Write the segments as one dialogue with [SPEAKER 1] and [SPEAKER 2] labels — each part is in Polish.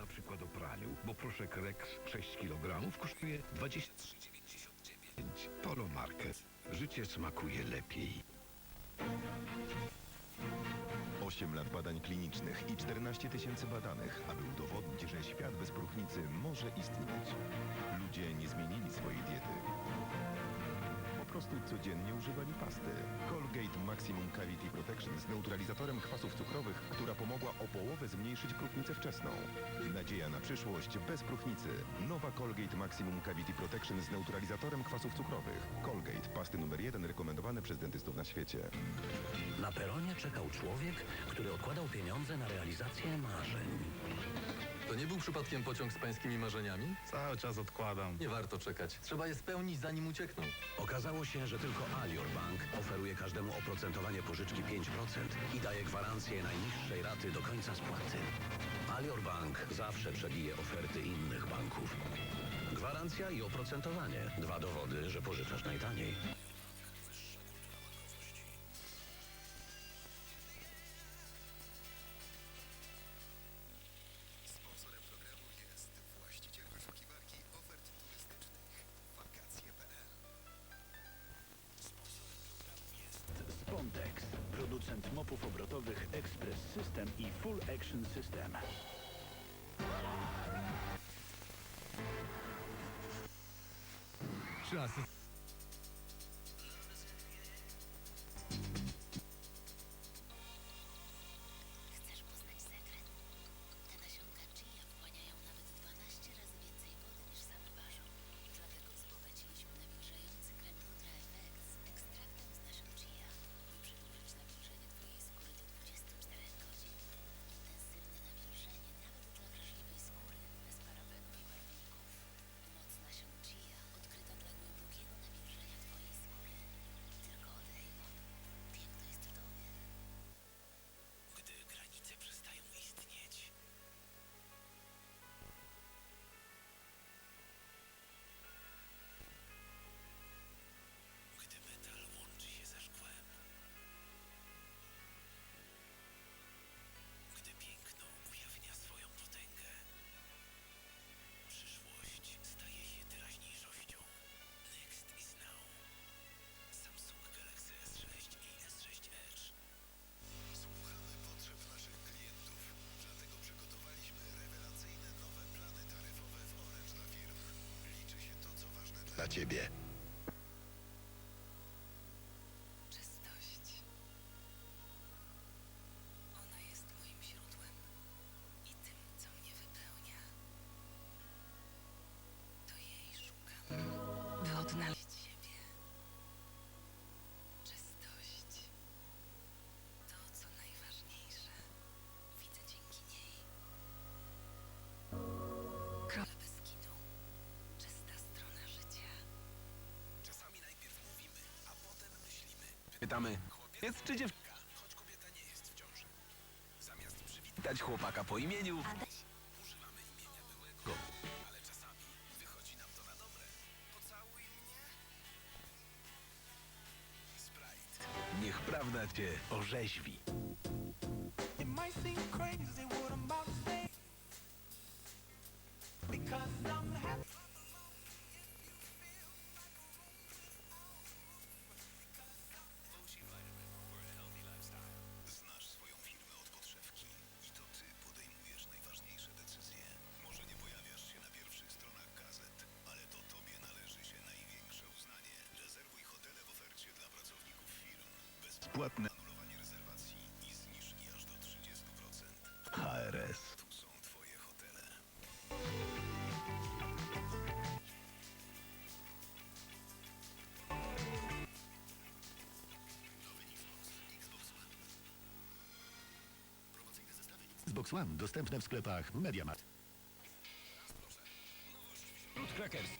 [SPEAKER 1] na przykład o praniu, bo proszek Rex 6 kg kosztuje 23,99. Polo Market. Życie smakuje lepiej.
[SPEAKER 2] 8 lat badań klinicznych i 14 tysięcy badanych, aby udowodnić, że świat bez próchnicy może istnieć. Ludzie nie zmienili swojej diety. Prostu codziennie używali pasty. Colgate Maximum Cavity Protection z neutralizatorem kwasów cukrowych, która pomogła o połowę zmniejszyć próchnicę wczesną. Nadzieja na przyszłość bez próchnicy. Nowa Colgate Maximum Cavity Protection z neutralizatorem kwasów cukrowych. Colgate, pasty numer jeden rekomendowane przez dentystów na świecie.
[SPEAKER 3] Na peronie czekał człowiek, który odkładał pieniądze na realizację marzeń.
[SPEAKER 4] Nie był przypadkiem pociąg z pańskimi marzeniami?
[SPEAKER 5] Cały czas odkładam.
[SPEAKER 4] Nie warto czekać. Trzeba je spełnić, zanim uciekną.
[SPEAKER 3] Okazało się, że tylko Alior Bank oferuje każdemu oprocentowanie pożyczki 5% i daje gwarancję najniższej raty do końca spłaty. Alior Bank zawsze przebije oferty innych banków. Gwarancja i oprocentowanie. Dwa dowody, że pożyczasz najtaniej.
[SPEAKER 2] Just. Ciebie.
[SPEAKER 5] Pytamy, jest czy dziewczyna?
[SPEAKER 6] Choć kobieta nie jest w ciąży. Zamiast przywitać,
[SPEAKER 5] chłopaka po imieniu.
[SPEAKER 6] używamy imienia byłego. Ale czasami wychodzi nam to na dobre. Pocałuj mnie. Sprite.
[SPEAKER 5] Niech prawda cię orzeźwi.
[SPEAKER 6] Bezpłatne anulowanie rezerwacji i zniżki aż do 30%.
[SPEAKER 5] HRS.
[SPEAKER 6] Tu są twoje hotele. Xbox, One. Promocyjne zestawy
[SPEAKER 2] Xbox One dostępne w sklepach MediaMarkt.
[SPEAKER 5] Root Crackers.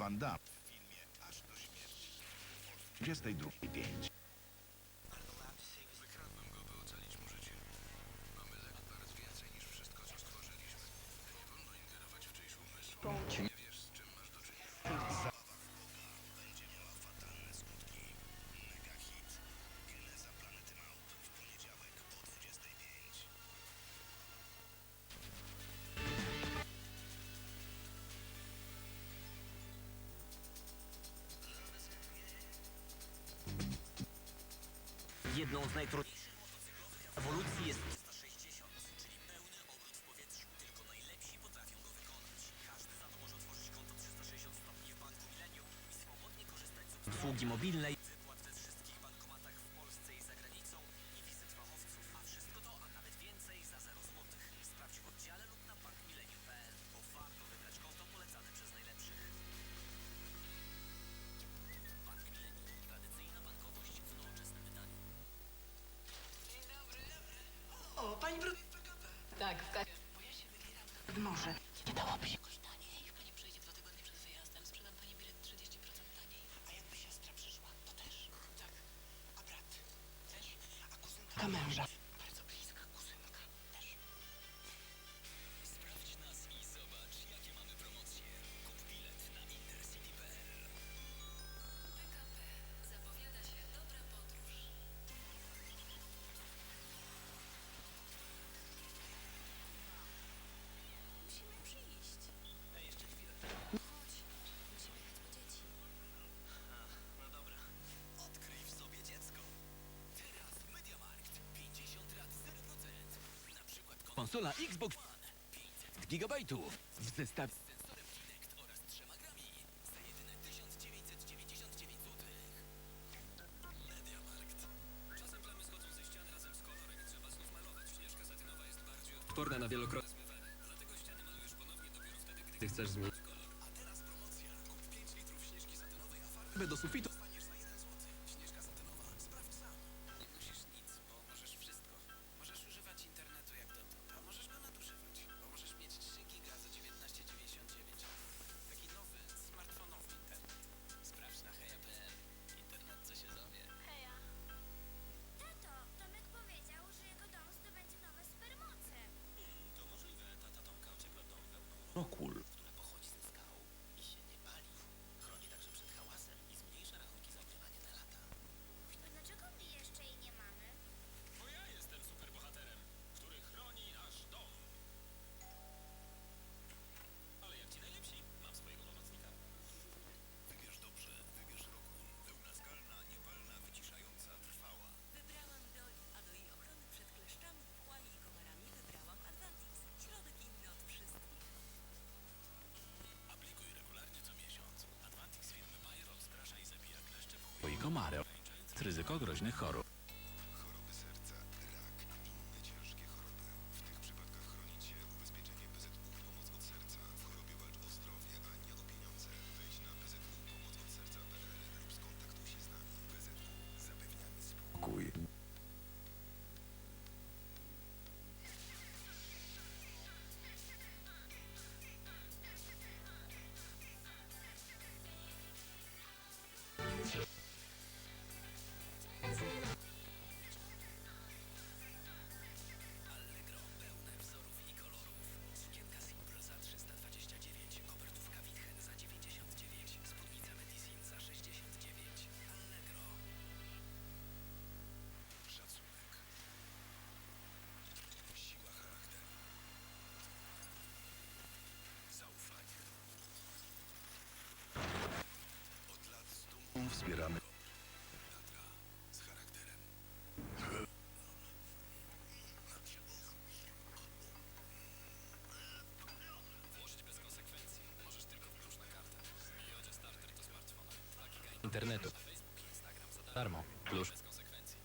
[SPEAKER 6] Van Damme w filmie Aż do śmierci. 22.05
[SPEAKER 5] Jedną z najtrudniejszych ewolucji jest 360, czyli pełny obrót w powietrzu. Tylko najlepsi potrafią go wykonać. Każdy za to może otworzyć konto 360 stopni w Banku Millennium i swobodnie korzystać z obsługi mobilnej. konsola Xbox One 500 GB w zestawie z sensorem Kinect oraz trzema grami za jedyne 1999 zł. Mediamarkt. Czasem plamy schodzą ze ścian razem z kolorem i trzeba znów malować. Śnieżka satynowa jest bardziej odporna na wielokrotne zmywanie. Dlatego ściany malujesz ponownie dopiero wtedy, gdy chcesz zmienić.
[SPEAKER 2] komary. Ryzyko groźnych chorób.
[SPEAKER 7] Smartfona. 2 giga
[SPEAKER 8] internetu.
[SPEAKER 7] Darmo. Konsekwencji.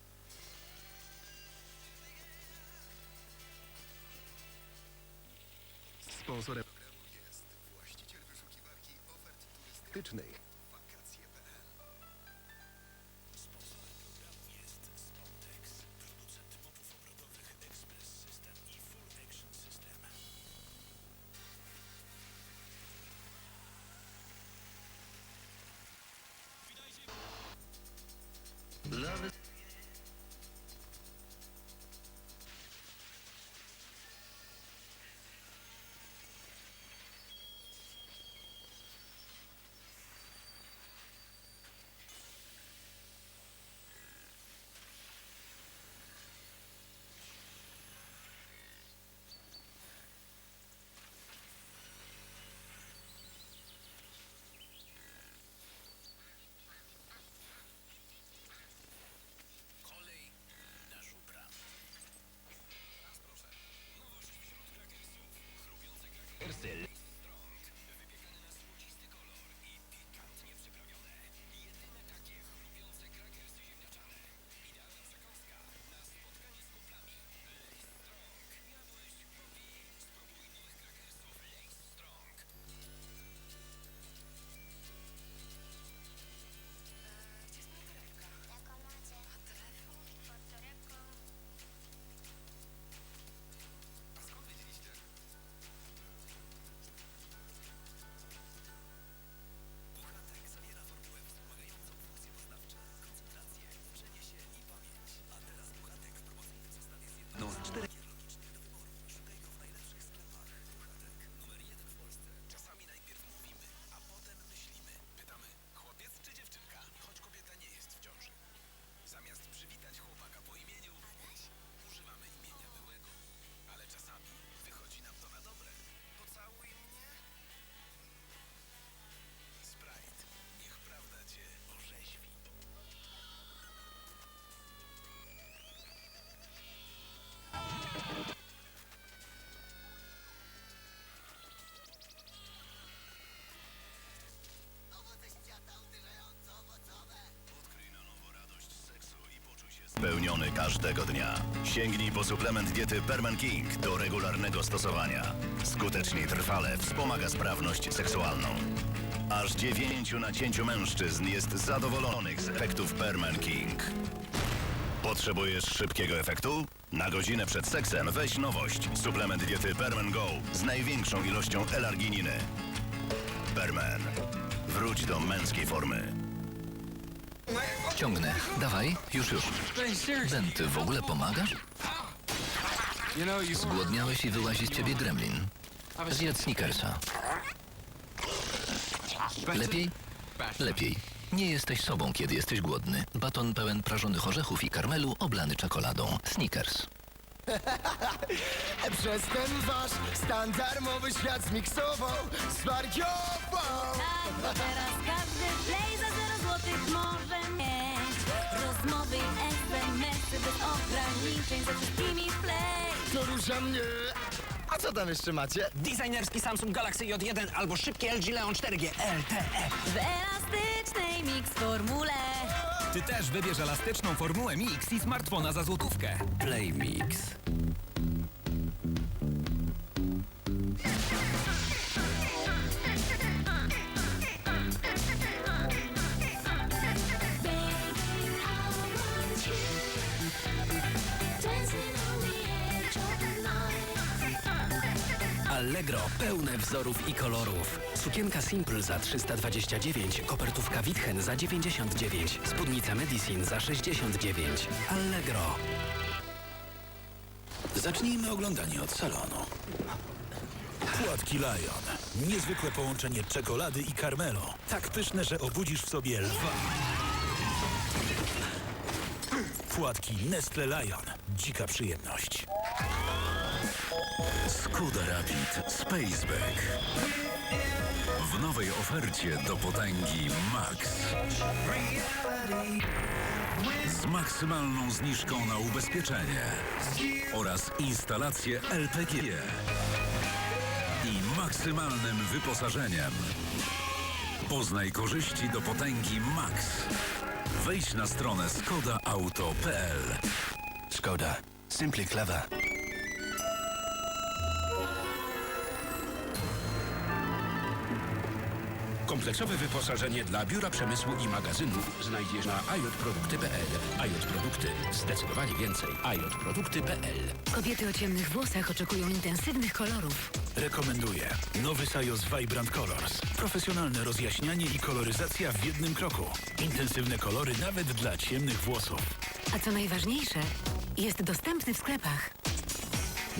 [SPEAKER 9] Sponsorem programu jest właściciel wyszukiwarki ofert turystycznych
[SPEAKER 5] Excel.
[SPEAKER 9] 24 każdego dnia. Sięgnij po suplement diety Perman King do regularnego stosowania. Skutecznie i trwale wspomaga sprawność seksualną. Aż 9 na 10 mężczyzn jest zadowolonych z efektów Perman King. Potrzebujesz szybkiego efektu? Na godzinę przed seksem weź nowość. Suplement diety Perman Go z największą ilością L-argininy. Perman. Wróć do męskiej formy.
[SPEAKER 8] Ciągnę. Dawaj, już, już. Ben, ty w ogóle pomagasz? Zgłodniałeś i wyłazi z ciebie gremlin. Zjedz Snickersa. Lepiej? Lepiej. Nie jesteś sobą, kiedy jesteś głodny. Baton pełen prażonych orzechów i karmelu oblany czekoladą. Snickers.
[SPEAKER 10] Przez ten wasz stan darmowy świat zmiksował, zwariował!
[SPEAKER 11] Tak, bo teraz każdy play za 0 złotych może mieć Rozmowy i SMS-y bez ograniczeń ze wszystkimi w play
[SPEAKER 10] To rusza mnie! A co tam jeszcze macie?
[SPEAKER 12] Designerski Samsung Galaxy J1 albo szybki LG Leon 4G LTE.
[SPEAKER 11] W elastycznej mix formule
[SPEAKER 7] Ty też wybierz elastyczną formułę Mix i smartfona za złotówkę. Play Mix. Pełne wzorów i kolorów. Sukienka Simple za 329, kopertówka Witchen za 99, spódnica Medicine za 69. Allegro.
[SPEAKER 5] Zacznijmy oglądanie od salonu. Płatki Lion. Niezwykłe połączenie czekolady i karmelu. Tak pyszne, że obudzisz w sobie lwa. Płatki Nestle Lion. Dzika przyjemność.
[SPEAKER 9] Skoda Rapid Spaceback.
[SPEAKER 13] W nowej ofercie do potęgi Max. Z maksymalną zniżką na ubezpieczenie oraz instalację LPG i maksymalnym wyposażeniem. Poznaj korzyści do potęgi Max. Wejdź na stronę skodaauto.pl.
[SPEAKER 8] Skoda. Simply clever.
[SPEAKER 14] Kompleksowe wyposażenie dla biura przemysłu i magazynów znajdziesz na ajotprodukty.pl. Ajot Produkty. Zdecydowanie więcej. ajotprodukty.pl.
[SPEAKER 15] Kobiety o ciemnych włosach oczekują intensywnych kolorów.
[SPEAKER 2] Rekomenduję. Nowy Sajos Vibrant Colors. Profesjonalne rozjaśnianie i koloryzacja w jednym kroku. Intensywne kolory nawet dla ciemnych włosów.
[SPEAKER 15] A co najważniejsze, jest dostępny w sklepach.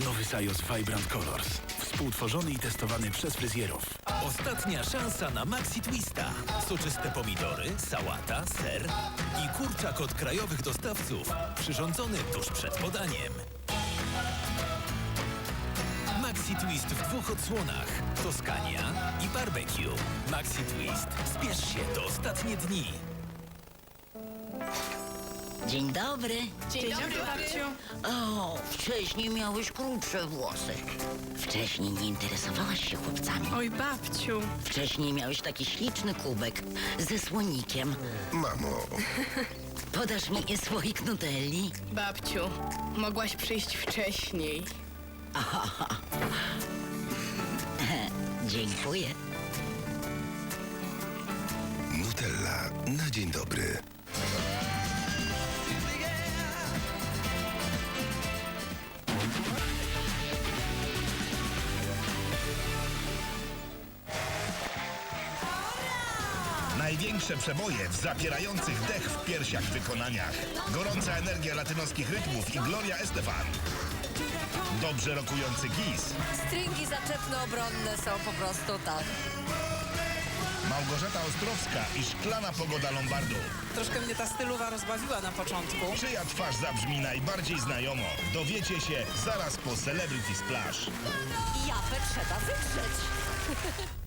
[SPEAKER 2] Nowy Sajos Vibrant Colors. Współtworzony i testowany przez fryzjerów.
[SPEAKER 16] Ostatnia szansa na Maxi Twista. Soczyste pomidory, sałata, ser i kurczak od krajowych dostawców, przyrządzony tuż przed podaniem. Maxi Twist w dwóch odsłonach. Toskania i barbecue. Maxi Twist. Spiesz się, to ostatnie dni.
[SPEAKER 17] Dzień dobry.
[SPEAKER 11] Dzień dobry, babciu.
[SPEAKER 17] O, wcześniej miałeś krótsze włosy. Wcześniej nie interesowałaś się chłopcami.
[SPEAKER 11] Oj, babciu.
[SPEAKER 17] Wcześniej miałeś taki śliczny kubek ze słonikiem.
[SPEAKER 10] Mamo,
[SPEAKER 17] Podasz mi słoik nutelli?
[SPEAKER 11] Babciu, mogłaś przyjść wcześniej.
[SPEAKER 17] Dziękuję.
[SPEAKER 5] Nutella na dzień dobry.
[SPEAKER 6] Największe przeboje w zapierających dech w piersiach wykonaniach. Gorąca energia latynoskich rytmów i Gloria Estefan. Dobrze rokujący Kiss.
[SPEAKER 18] Stringi zaczepno-obronne są po prostu tak.
[SPEAKER 6] Małgorzata Ostrowska i szklana pogoda Lombardu.
[SPEAKER 19] Troszkę mnie ta stylowa rozbawiła na początku.
[SPEAKER 6] Czyja twarz zabrzmi najbardziej znajomo? Dowiecie się zaraz po Celebrity Splash.
[SPEAKER 18] Japę trzeba wytrzeć.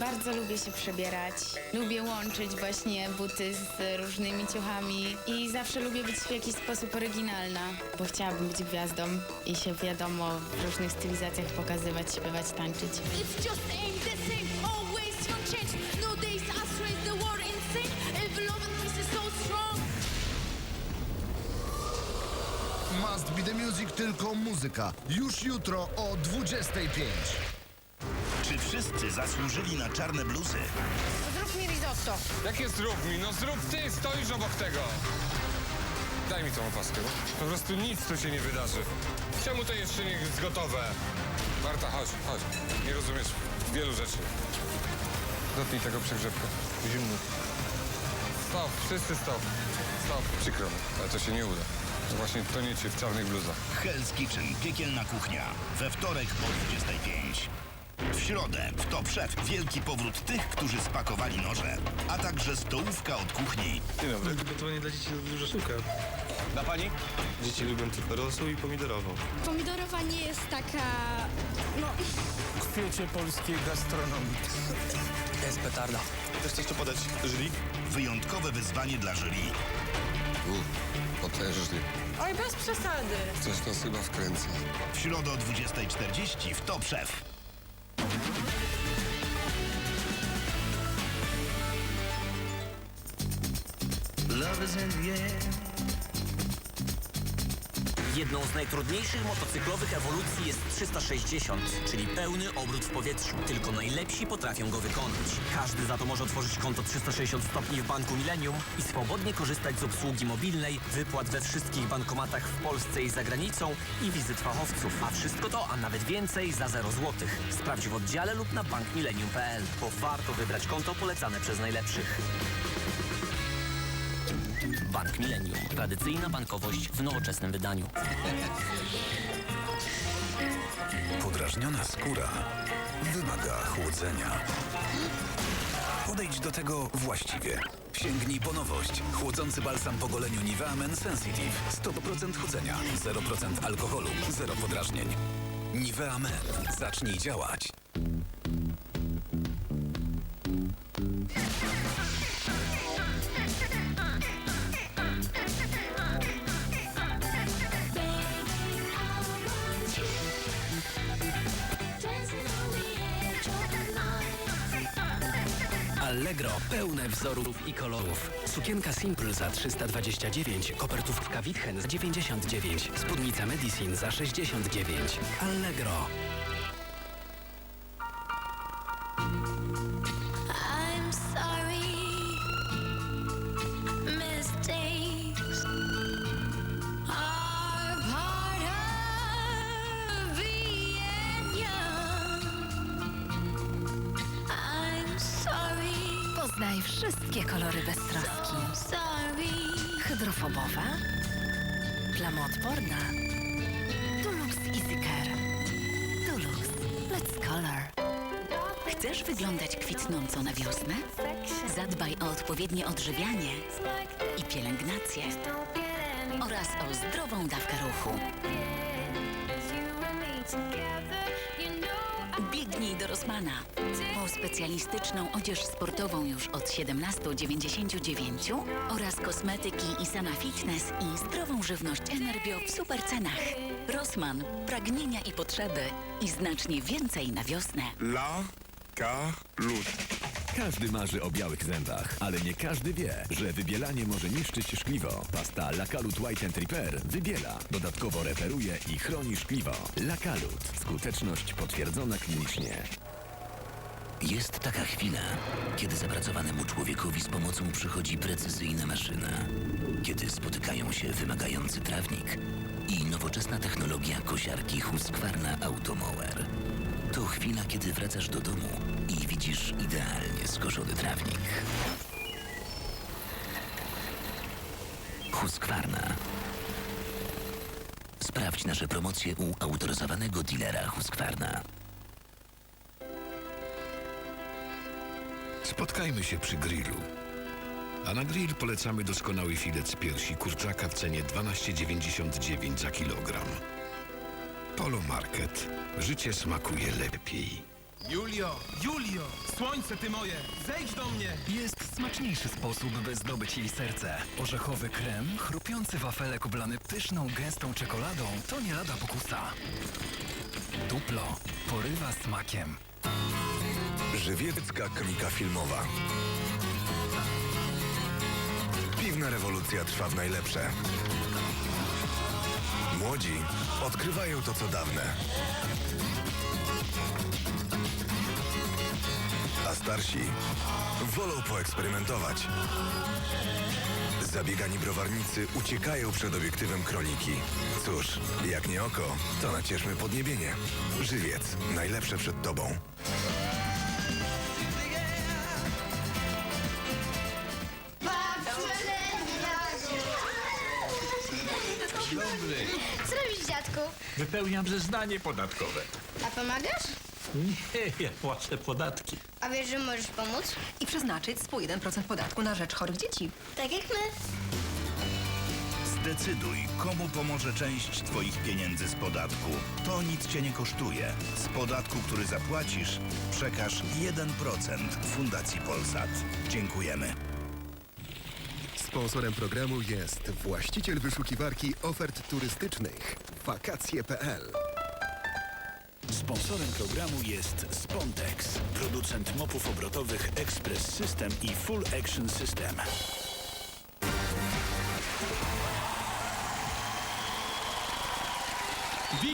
[SPEAKER 20] Bardzo lubię się przebierać. Lubię łączyć właśnie buty z różnymi ciuchami i zawsze lubię być w jakiś sposób oryginalna, bo chciałabym być gwiazdą i się wiadomo w różnych stylizacjach pokazywać, śpiewać, tańczyć.
[SPEAKER 11] It's just ain't the same, always change. No days I straight the war insane. If love and peace is so strong.
[SPEAKER 10] Must be the music, tylko muzyka. Już jutro o 25.
[SPEAKER 6] Wszyscy zasłużyli na czarne bluzy?
[SPEAKER 21] Zrób mi risotto.
[SPEAKER 22] Jakie zrób mi? No zrób ty, stoisz obok tego. Daj mi tą opaskę. Po prostu nic tu się nie wydarzy. Czemu to jeszcze nie jest gotowe? Marta, chodź, chodź. Nie rozumiesz wielu rzeczy. Dotnij tego przegrzewka. Zimno. Stop, wszyscy stop. Stop. Przykro mi, ale to się nie uda. To właśnie toniecie w czarnych bluzach.
[SPEAKER 6] Hell's Kitchen, piekielna kuchnia. We wtorek po 25. W środę w Top Chef wielki powrót tych, którzy spakowali noże, a także stołówka od kuchni.
[SPEAKER 23] Dzień dobry. Gotowanie dla dzieci to duża sztuka. Dla pani? Dzieci lubią tylko rosół i pomidorową.
[SPEAKER 11] Pomidorowa nie jest taka... no...
[SPEAKER 23] Kwiecie polskiej gastronomii.
[SPEAKER 7] To jest petarda.
[SPEAKER 23] Też chcesz to podać jury?
[SPEAKER 6] Wyjątkowe wyzwanie dla jury.
[SPEAKER 22] Potężnie.
[SPEAKER 18] Oj, bez przesady.
[SPEAKER 22] Coś nas chyba wkręca.
[SPEAKER 6] W środę o 20.40 w Top Chef.
[SPEAKER 7] Jedną z najtrudniejszych motocyklowych ewolucji jest 360, czyli pełny obrót w powietrzu. Tylko najlepsi potrafią go wykonać. Każdy za to może otworzyć konto 360 stopni w Banku Millennium i swobodnie korzystać z obsługi mobilnej, wypłat we wszystkich bankomatach w Polsce i za granicą i wizyt fachowców. A wszystko to, a nawet więcej za 0 zł. Sprawdź w oddziale lub na bankmillennium.pl, bo warto wybrać konto polecane przez najlepszych. Bank Millennium. Tradycyjna bankowość w nowoczesnym wydaniu.
[SPEAKER 13] Podrażniona skóra wymaga chłodzenia. Podejdź do tego właściwie. Sięgnij po nowość. Chłodzący balsam po goleniu Nivea Men Sensitive. 100% chłodzenia, 0% alkoholu, 0 podrażnień. Nivea Men. Zacznij działać.
[SPEAKER 24] Allegro pełne wzorów i kolorów. Sukienka Simple za 329, kopertówka Witchen za 99, spódnica Medicine za 69. Allegro.
[SPEAKER 25] Chcesz wyglądać kwitnąco na wiosnę? Zadbaj o odpowiednie odżywianie i pielęgnację oraz o zdrową dawkę ruchu. Biegnij do Rossmana po specjalistyczną odzież sportową już od 17,99 oraz kosmetyki i sama fitness i zdrową żywność Enerbio w super cenach. Rossmann, pragnienia i potrzeby i znacznie więcej na wiosnę.
[SPEAKER 1] La Kalut. Każdy marzy o białych zębach, ale nie każdy wie, że wybielanie może niszczyć szkliwo. Pasta Lakalut White and Repair wybiela, dodatkowo reperuje i chroni szkliwo. Lakalut. Skuteczność potwierdzona klinicznie.
[SPEAKER 16] Jest taka chwila, kiedy zapracowanemu człowiekowi z pomocą przychodzi precyzyjna maszyna. Kiedy spotykają się wymagający trawnik i nowoczesna technologia kosiarki Husqvarna Automower. To chwila, kiedy wracasz do domu i widzisz idealnie skoszony trawnik. Husqvarna. Sprawdź nasze promocje u autoryzowanego dealera Husqvarna.
[SPEAKER 12] Spotkajmy się przy grillu. A na grill polecamy doskonały filet z piersi kurczaka w cenie 12,99 za kilogram. Polo Market. Życie smakuje lepiej.
[SPEAKER 26] Julio! Julio! Słońce ty moje! Zejdź do mnie!
[SPEAKER 24] Jest smaczniejszy sposób, by zdobyć jej serce. Orzechowy krem, chrupiący wafelek oblany pyszną, gęstą czekoladą to nie lada pokusa. Duplo porywa smakiem.
[SPEAKER 2] Żywiecka kronika filmowa. Piwna rewolucja trwa w najlepsze. Młodzi odkrywają to, co dawne. A starsi wolą poeksperymentować. Zabiegani browarnicy uciekają przed obiektywem kroniki. Cóż, jak nie oko, to nacieszmy podniebienie. Żywiec. Najlepsze przed tobą.
[SPEAKER 27] Dobry. Co robisz, dziadku?
[SPEAKER 12] Wypełniam zeznanie podatkowe.
[SPEAKER 27] A pomagasz?
[SPEAKER 12] Nie, ja płacę podatki.
[SPEAKER 27] A wiesz, że możesz pomóc?
[SPEAKER 28] I przeznaczyć swój 1% podatku na rzecz chorych dzieci.
[SPEAKER 27] Tak jak my.
[SPEAKER 2] Zdecyduj, komu pomoże część Twoich pieniędzy z podatku. To nic Cię nie kosztuje. Z podatku, który zapłacisz, przekaż 1% Fundacji Polsat. Dziękujemy.
[SPEAKER 29] Sponsorem programu jest właściciel wyszukiwarki ofert turystycznych wakacje.pl.
[SPEAKER 14] Sponsorem programu jest Spontex, producent mopów obrotowych Express System i Full Action System.